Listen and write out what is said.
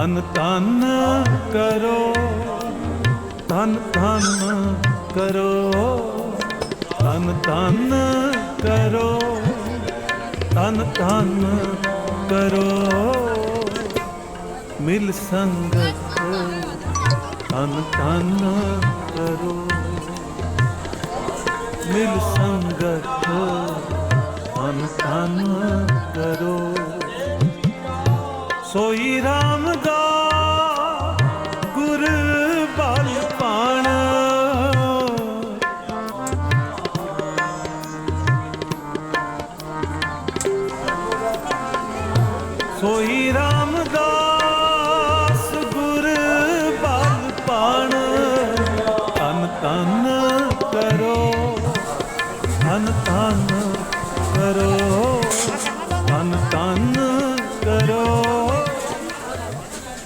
ਤਨ ਤਨ ਕਰੋ ਤਨ ਤਨ ਕਰੋ ਤਨ ਤਨ ਕਰੋ, ਧਨ ਤਨ ਕਰੋ। ਮਿਲ ਸੰਗਤ ਤਨ ਤਨ ਕਰੋ। ਮਿਲ ਸੰਗਤ ਤਨ ਤਨ ਕਰੋ। ਸੋਈ ਰਾਮ ਦਾ ਸੋਈ ਰਾਮਦਾਸ ਗੁਰ ਬਲ ਪਾਣ। ਤਨ ਤਨ ਕਰੋ ਤਨ ਤਨ ਕਰੋ ਤਨ ਤਨ ਕਰੋ।